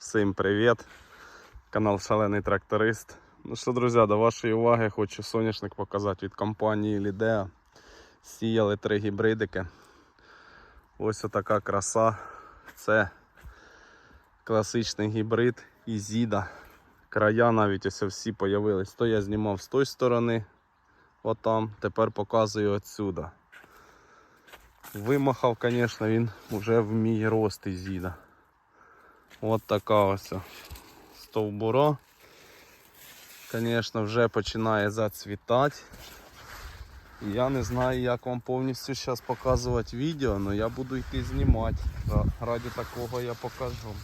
Всім привіт! Канал Шалений Тракторист. Ну що, друзі, до вашої уваги хочу соняшник показати від компанії Лідеа. Сіяли три гібридики. Ось отака краса. Це класичний гібрид Ізіда. Края навіть ось всі появились. То я знімав з тої сторони, отам, тепер показую отсюда. Вимахав, звісно, він вже в мій рост Ізіда. От така ось стовбура. Звісно, вже починає зацвітати. Я не знаю, як вам повністю зараз показувати відео, але я буду йти знімати. Ра- Раді такого я покажу.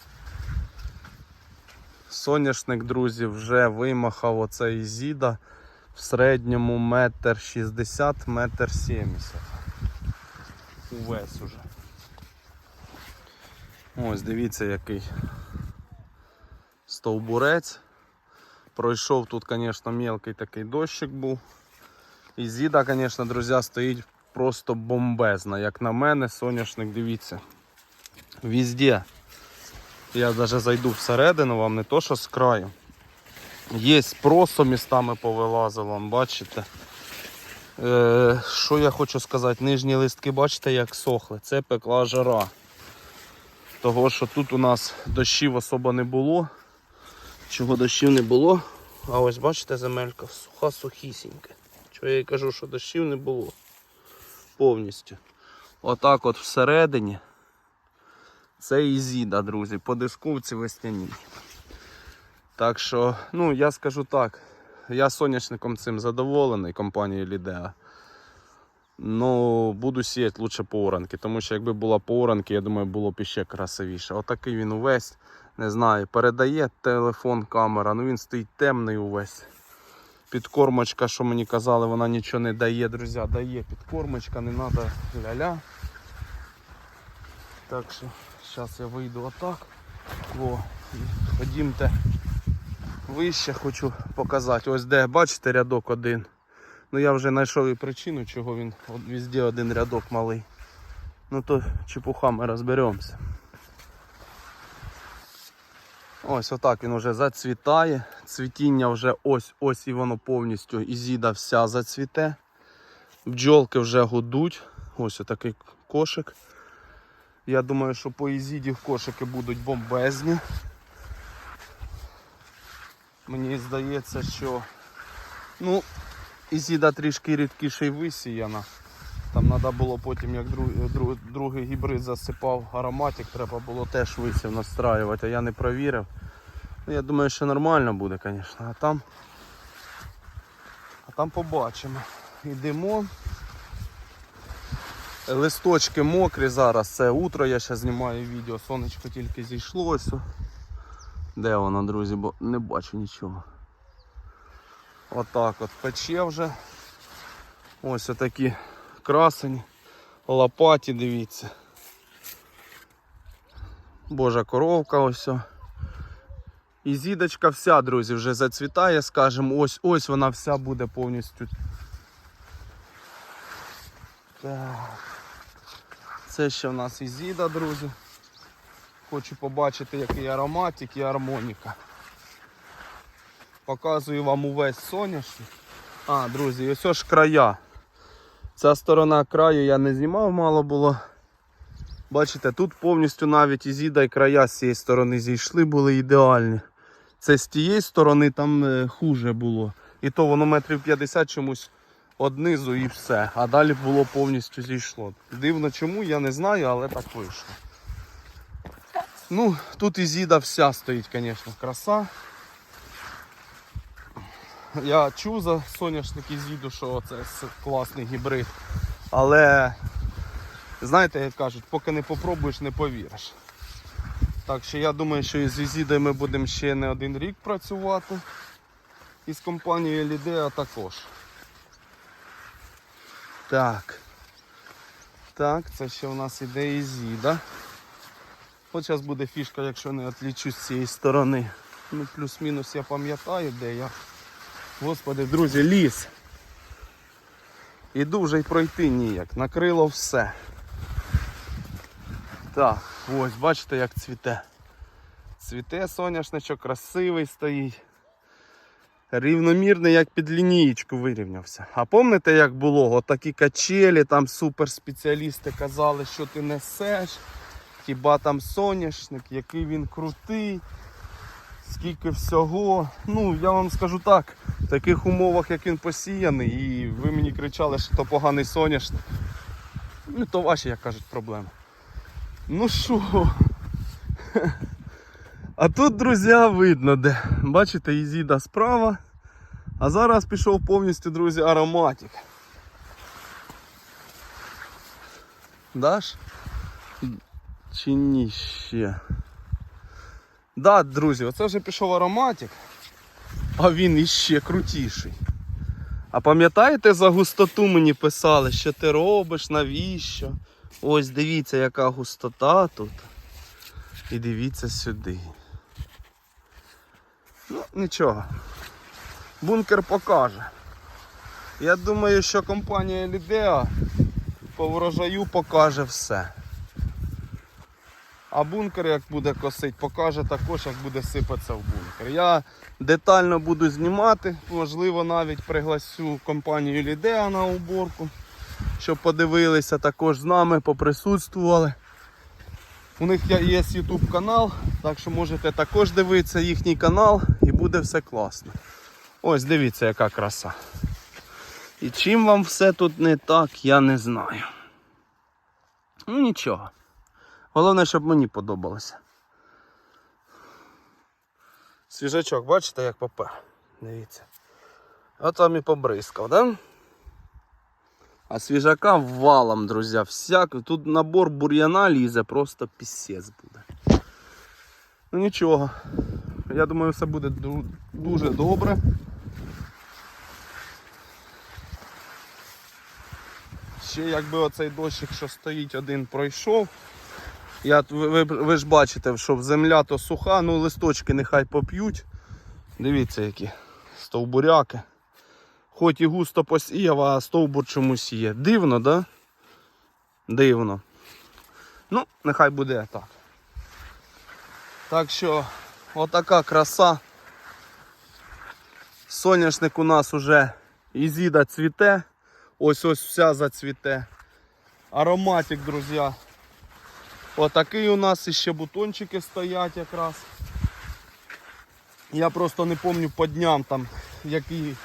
Соняшник, друзі, вже вимахав оцей Зіда в середньому метр шістдесят, метр сімдесят. Увесь уже. Ось дивіться який стовбурець. Пройшов тут, звісно, мелкий такий дощик був. І зіда, звісно, друзі, стоїть просто бомбезна. Як на мене, соняшник, дивіться. Везде. Я навіть зайду всередину, вам не то, що з краю. Є просто містами повилазило, бачите. Е, що я хочу сказати, нижні листки, бачите, як сохли. Це пекла жара. Того, що тут у нас дощів особо не було. Чого дощів не було. А ось бачите, земелька суха сухісінька. Чого я і кажу, що дощів не було. Повністю. Отак от всередині. Це ізіда, друзі, по дискувці весняній. Так що, ну я скажу так, я соняшником цим задоволений компанією Лідеа. Ну, буду сіяти лучше по оранки, тому що якби була по оранки, я думаю, було б іще красивіше. Отакий він увесь, не знаю, передає телефон, камера, ну він стоїть темний увесь. Підкормочка, що мені казали, вона нічого не дає, друзі, дає підкормочка, не треба ля-ля. Так що, зараз я вийду отак. Во, ходімте вище, хочу показати. Ось де, бачите, рядок один. Ну я вже знайшов і причину, чого він везде один рядок малий. Ну то чепуха ми розберемося. Ось отак він вже зацвітає. Цвітіння вже ось ось і воно повністю ізіда вся зацвіте. Бджолки вже гудуть. Ось отакий кошик. Я думаю, що по ізіді в кошики будуть бомбезні. Мені здається, що ну, Ізіда трішки рідкіше висіяна. Там треба було потім, як друг, друг, другий гібрид засипав ароматик, треба було теж висів настраювати, а я не провірив. Ну, я думаю, що нормально буде, звісно. А там, а там побачимо. Йдемо. Листочки мокрі зараз, це утро, я ще знімаю відео, сонечко тільки зійшло. ось. Де воно, друзі, бо не бачу нічого. Отак от пече вже. Ось отакі красені, лопаті, дивіться. Божа коровка ось. І зідочка вся, друзі, вже зацвітає, скажімо, ось ось вона вся буде повністю. Так. Це ще в нас і зіда, друзі. Хочу побачити, який ароматик і армоніка. Показую вам увесь соняшник. А, друзі, і ось ж края. Ця сторона краю я не знімав, мало було. Бачите, тут повністю навіть ізіда і края з цієї сторони зійшли, були ідеальні. Це з тієї сторони там е, хуже було. І то воно метрів 50 чомусь однизу і все. А далі було повністю зійшло. Дивно чому, я не знаю, але так вийшло. Ну, тут ізіда вся стоїть, звісно, краса. Я чув за соняшник ізіду, що це класний гібрид. Але знаєте, як кажуть, поки не попробуєш, не повіриш. Так що я думаю, що із ізідою ми будемо ще не один рік працювати. І з компанією Лідеа також. Так. Так, це ще у нас іде ізіда. От зараз буде фішка, якщо не відлічу з цієї сторони. Ну, плюс-мінус я пам'ятаю, де я. Господи, друзі, ліс. Іду вже й пройти ніяк. Накрило все. Так, ось, бачите, як цвіте. Цвіте соняшничок, красивий стоїть. Рівномірний, як під лінієчку вирівнявся. А пам'ятаєте, як було? Отакі качелі, там суперспеціалісти казали, що ти несеш. Хіба там соняшник, який він крутий, скільки всього. Ну, я вам скажу так, в таких умовах, як він посіяний, і ви мені кричали, що то поганий соняшник. Ну, то ваші, як кажуть, проблеми. Ну що? А тут, друзі, видно де. Бачите, Ізіда справа. А зараз пішов повністю, друзі, ароматик. Даш? Чи ні ще? Да, друзі, оце вже пішов ароматик, а він іще крутіший. А пам'ятаєте, за густоту мені писали, що ти робиш, навіщо? Ось дивіться, яка густота тут. І дивіться сюди. Ну, нічого. Бункер покаже. Я думаю, що компанія Лідеа по врожаю покаже все. А бункер, як буде косить, покаже також, як буде сипатися в бункер. Я детально буду знімати, можливо, навіть пригласю компанію Лідеа на уборку, щоб подивилися також з нами, поприсутствували. У них є YouTube канал, так що можете також дивитися їхній канал і буде все класно. Ось дивіться, яка краса. І чим вам все тут не так, я не знаю. Ну нічого. Головне, щоб мені подобалося. Свіжачок, бачите, як попер? Дивіться. А там і побризкав, да? А свіжака валом, друзі. Всяк... Тут набор бур'яна лізе, просто пісець буде. Ну нічого. Я думаю, все буде дуже добре. Ще якби оцей дощик, що стоїть один, пройшов. Я, ви, ви, ж бачите, що земля то суха, ну листочки нехай поп'ють. Дивіться, які стовбуряки. Хоч і густо посіяв, а стовбур чомусь є. Дивно, да? Дивно. Ну, нехай буде так. Так що, отака краса. Соняшник у нас уже ізіда цвіте. Ось ось вся зацвіте. Ароматик, друзі. Отакий у нас іще бутончики стоять якраз. Я просто не пам'ятаю по дням там, який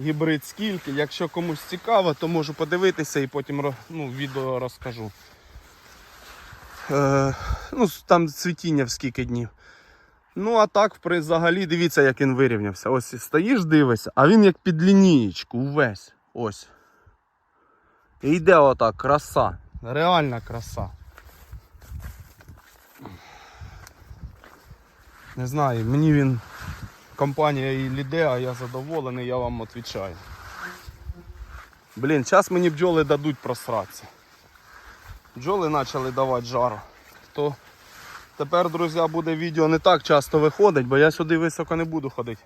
гібрид скільки. Якщо комусь цікаво, то можу подивитися і потім ну, відео розкажу. Е, ну, там цвітіння в скільки днів. Ну, а так, взагалі, дивіться, як він вирівнявся. Ось стоїш, дивишся, а він як під лінієчку, увесь. Ось. І йде отак, краса. Реальна краса. Не знаю, мені він компанія і Лідеа, я задоволений, я вам відповідаю. Блін, зараз мені бджоли дадуть просратися. Бджоли почали давати жару. То тепер, друзі, буде відео не так часто виходить, бо я сюди високо не буду ходити.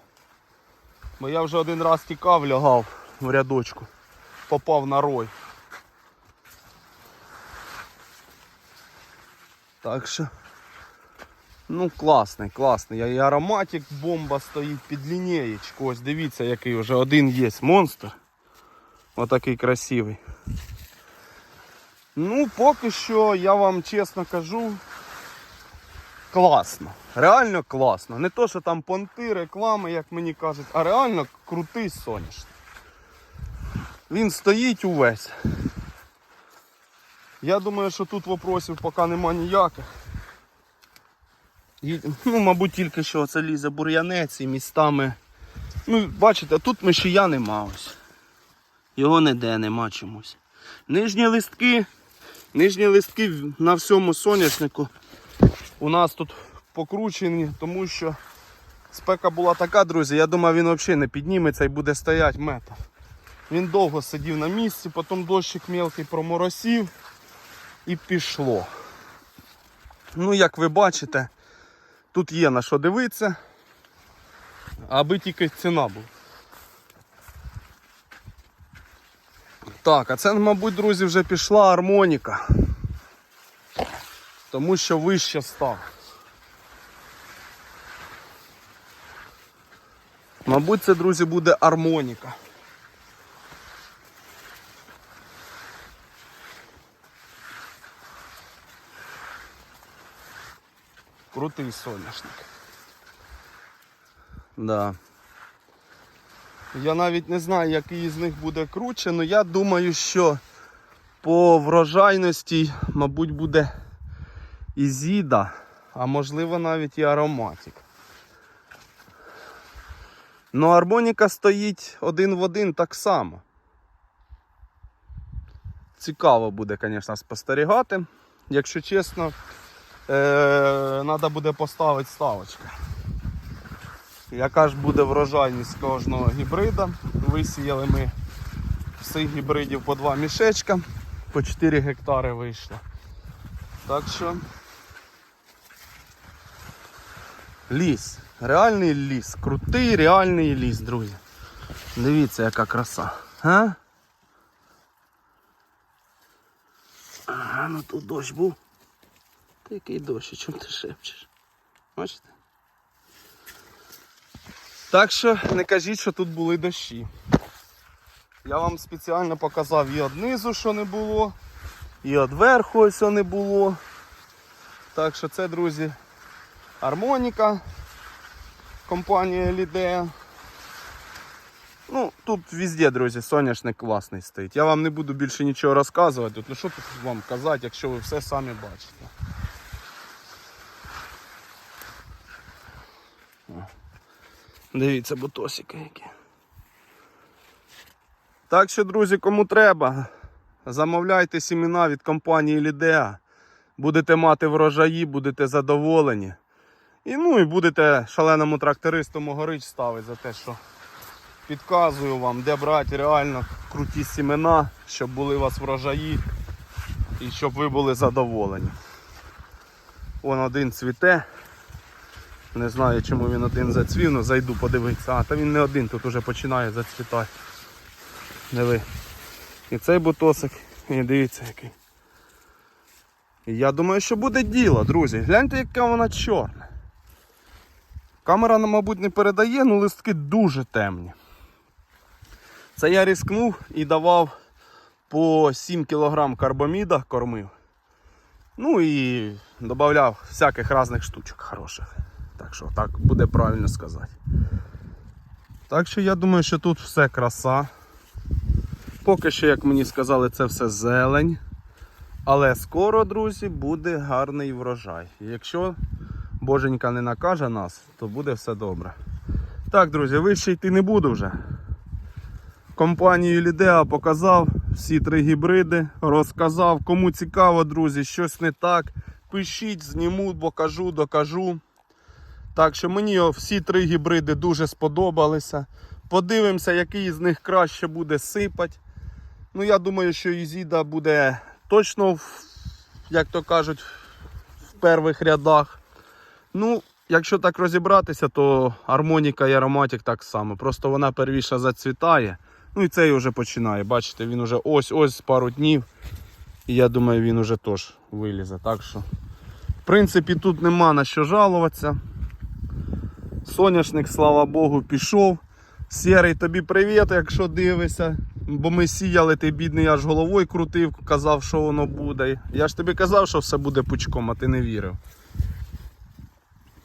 Бо я вже один раз тікав, лягав в рядочку, попав на рой. Так що. Ну, класний, класний. І ароматик бомба стоїть під лінієчку. Ось дивіться, який вже один є монстр. Отакий красивий. Ну, поки що, я вам чесно кажу, класно. Реально класно. Не то, що там понти, реклами, як мені кажуть, а реально крутий соняшник. Він стоїть увесь. Я думаю, що тут вопросів поки нема ніяких. Ну, мабуть, тільки що це лізе бур'янець і містами. Ну, бачите, тут мишія нема ось. Його ніде нема чомусь. Нижні листки, нижні листки на всьому соняшнику у нас тут покручені, тому що спека була така, друзі, я думаю, він взагалі не підніметься і буде стояти метр. Він довго сидів на місці, потім дощик мелкий проморосів і пішло. Ну, як ви бачите, Тут є на що дивитися, аби тільки ціна була. Так, а це, мабуть, друзі, вже пішла армоніка, тому що вище став. Мабуть, це, друзі, буде армоніка. Крутий соняшник. Да. Я навіть не знаю, який з них буде круче, але я думаю, що по врожайності, мабуть, буде Ізіда, а можливо навіть і ароматик. Ну, армоніка стоїть один в один так само. Цікаво буде, звісно, спостерігати. Якщо чесно, треба буде поставити ставочку. Яка ж буде врожайність кожного гібрида? Висіяли ми всіх гібридів по два мішечка, по 4 гектари вийшло. Так що ліс. Реальний ліс. Крутий реальний ліс, друзі. Дивіться, яка краса. А? Ага, ну тут дощ був. Який дощ, чому ти шепчеш? Бачите? Так що не кажіть, що тут були дощі. Я вам спеціально показав і однизу, що не було, і одверху ось не було. Так що це, друзі, армоніка компанія Лідея. Ну, тут везде, друзі, соняшник класний стоїть. Я вам не буду більше нічого розказувати. Ну що тут вам казати, якщо ви все самі бачите. Дивіться, бутосики які. Так що, друзі, кому треба, замовляйте сімена від компанії Лідеа. Будете мати врожаї, будете задоволені. І ну і будете шаленому трактористу Могорич ставити за те, що підказую вам, де брати реально круті сімена, щоб були у вас врожаї і щоб ви були задоволені. Вон один цвіте. Не знаю чому він один зацвів, але зайду подивитися. А, та він не один, тут уже починає зацвітати. Диви. І цей бутосик, і дивіться який. Я думаю, що буде діло, друзі. Гляньте, яка вона чорна. Камера, мабуть, не передає, але листки дуже темні. Це я рискнув і давав по 7 кг карбоміда кормив. Ну і додавав всяких різних штучок хороших. Так що так буде правильно сказати. Так що я думаю, що тут все краса. Поки що, як мені сказали, це все зелень. Але скоро, друзі, буде гарний врожай. Якщо боженька не накаже нас, то буде все добре. Так, друзі, вище йти не буду вже. Компанію Лідеа показав всі три гібриди, розказав. Кому цікаво, друзі, щось не так. Пишіть, зніму, покажу, докажу. Так що мені всі три гібриди дуже сподобалися. Подивимося, який з них краще буде сипати. Ну, я думаю, що Ізіда буде точно, як то кажуть, в перших рядах. Ну, якщо так розібратися, то армоніка і ароматик так само. Просто вона первіша зацвітає. Ну і цей вже починає. Бачите, він вже ось-ось пару днів. І я думаю, він уже теж вилізе. Так що, в принципі, тут нема на що жалуватися. Соняшник, слава Богу, пішов. Сірий, тобі привіт, якщо дивишся. Бо ми сіяли, ти бідний аж головою крутив, казав, що воно буде. Я ж тобі казав, що все буде пучком, а ти не вірив.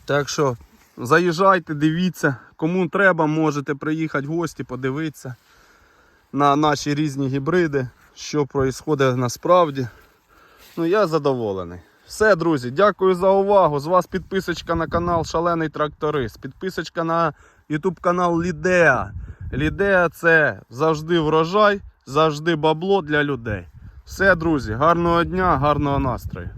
Так що заїжджайте, дивіться, кому треба, можете приїхати в гості, подивитися на наші різні гібриди, що відбувається насправді. Ну, я задоволений. Все, друзі, дякую за увагу. З вас підписочка на канал Шалений Тракторист. Підписочка на YouTube канал Лідеа. Лідеа це завжди врожай, завжди бабло для людей. Все, друзі, гарного дня, гарного настрою.